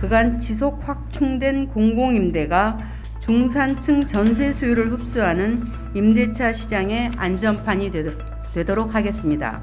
그간 지속 확충된 공공임대가 중산층 전세 수요를 흡수하는 임대차 시장의 안전판이 되도- 되도록 하겠습니다.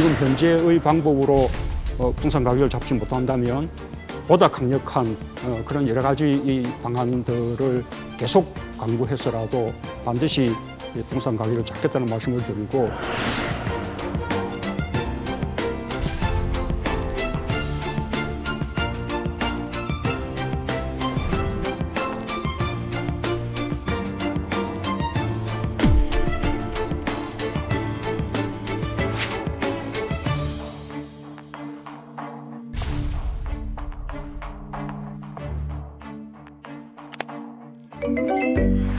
지금 현재의 방법으로 어, 부동산 가격을 잡지 못한다면 보다 강력한 어, 그런 여러 가지 이 방안들을 계속 강구해서라도 반드시 이 부동산 가격을 잡겠다는 말씀을 드리고 Música